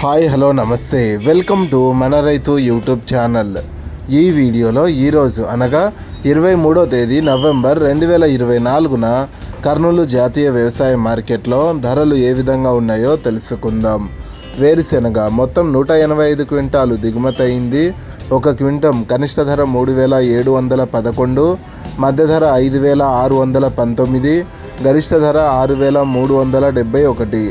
Hi hello నమస్తే. Welcome to మన రైతు యూట్యూబ్ ఛానల్. ఈ వీడియోలో ఈరోజు అనగా ఇరవై మూడో తేదీ నవంబర్ రెండు వేల ఇరవై నాలుగున కర్నూలు జాతీయ వ్యవసాయ మార్కెట్లో ధరలు ఏ విధంగా ఉన్నాయో తెలుసుకుందాం. వేరుశెనగ మొత్తం నూట ఎనభై ఐదు క్వింటాలు దిగుమతి అయింది. ఒక క్వింటం కనిష్ట ధర మూడు వేల ఏడు వందల పదకొండు మధ్య ధర ఐదు వేల ఆరు వందల పంతొమ్మిది గరిష్ట ధర ఆరు వేల మూడు వందల డెబ్బై ఒకటి.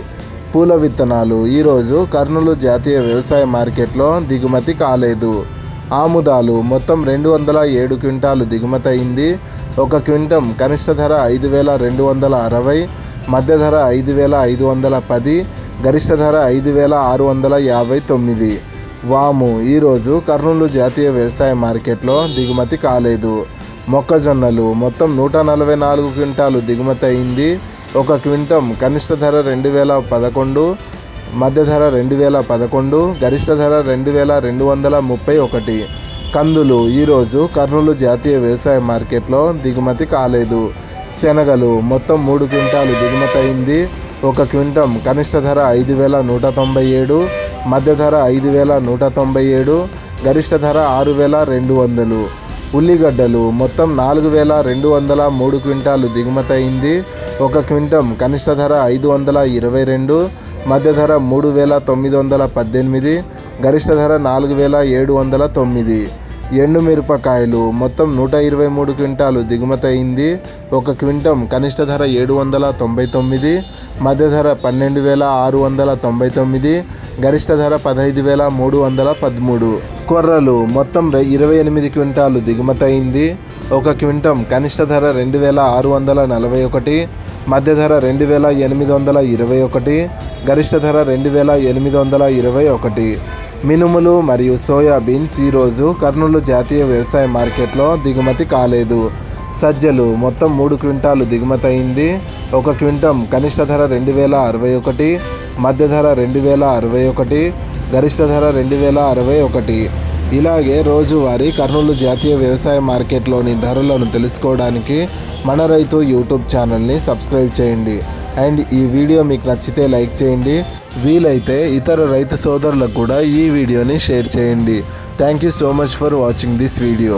పూల విత్తనాలు. ఈరోజు కర్నూలు జాతీయ వ్యవసాయ మార్కెట్లో దిగుమతి కాలేదు. ఆముదాలు మొత్తం రెండు వందల ఏడు క్వింటాలు దిగుమతి అయింది. ఒక క్వింటం కనిష్ట ధర ఐదు వేల రెండు వందల అరవై మధ్య ధర ఐదు వేల ఐదు వందల పది గరిష్ట ధర ఐదు వేల ఆరు వందల యాభై తొమ్మిది. వాము ఈరోజు కర్నూలు జాతీయ వ్యవసాయ మార్కెట్లో దిగుమతి కాలేదు. మొక్కజొన్నలు మొత్తం నూట నలభై నాలుగు క్వింటాలు దిగుమతి అయింది. ఒక క్వింటం కనిష్ట ధర రెండు వేల పదకొండు మధ్య ధర రెండు వేల పదకొండు గరిష్ట ధర రెండు వేల రెండు వందల ముప్పై ఒకటి. కందులు ఈరోజు కర్నూలు జాతీయ వ్యవసాయ మార్కెట్లో దిగుమతి కాలేదు. శనగలు మొత్తం మూడు క్వింటాలు దిగుమతి అయింది. ఒక క్వింటం కనిష్ట ధర ఐదు వేల నూట తొంభై ఏడు మధ్య ధర ఐదు వేల నూట తొంభై ఏడు గరిష్ట ధర ఆరు వేల రెండు వందలు. ఉల్లిగడ్డలు మొత్తం నాలుగు వేల రెండు వందల మూడు క్వింటాలు దిగుమతయింది ఒక క్వింటం కనిష్ట ధర ఐదు వందల ఇరవై రెండు మధ్య ధర మూడు వేల తొమ్మిది వందల పద్దెనిమిది గరిష్ట ధర నాలుగు వేల ఏడు వందల తొమ్మిది. ఎండు మిరపకాయలు మొత్తం నూట ఇరవై మూడు క్వింటాలు దిగుమతి అయింది. ఒక క్వింటం కనిష్ట ధర ఏడు వందల తొంభై తొమ్మిది మధ్య ధర పన్నెండు వేల ఆరు వందల తొంభై తొమ్మిది గరిష్ట ధర పదహైదు వేల మూడు వందల పదమూడు. కొర్రలు మొత్తం ఇరవై ఎనిమిది క్వింటాలు దిగుమతి అయింది. ఒక క్వింటం కనిష్ట ధర రెండు వేల ఆరు వందల నలభై ఒకటి మధ్య ధర రెండు వేల ఎనిమిది వందల ఇరవై ఒకటి గరిష్ట ధర రెండు వేల ఎనిమిది వందల ఇరవై ఒకటి. మినుములు మరియు సోయాబీన్స్ ఈరోజు కర్నూలు జాతీయ వ్యవసాయ మార్కెట్లో దిగుమతి కాలేదు. సజ్జలు మొత్తం మూడు క్వింటాలు దిగుమతి అయింది. ఒక క్వింటం కనిష్ట ధర రెండు వేల అరవై ఒకటి మధ్య ధర రెండు వేల అరవై ఒకటి గరిష్ట ధర రెండు వేల అరవై ఒకటి. ఇలాగే రోజువారీ కర్నూలు జాతీయ వ్యవసాయ మార్కెట్లోని ధరలను తెలుసుకోవడానికి మన రైతు యూట్యూబ్ ఛానల్ని సబ్స్క్రైబ్ చేయండి. అండ్ ఈ వీడియో మీకు నచ్చితే లైక్ చేయండి. వీలైతే ఇతర రైతు సోదరులకు కూడా ఈ వీడియోని షేర్ చేయండి. Thank you so much for watching this video.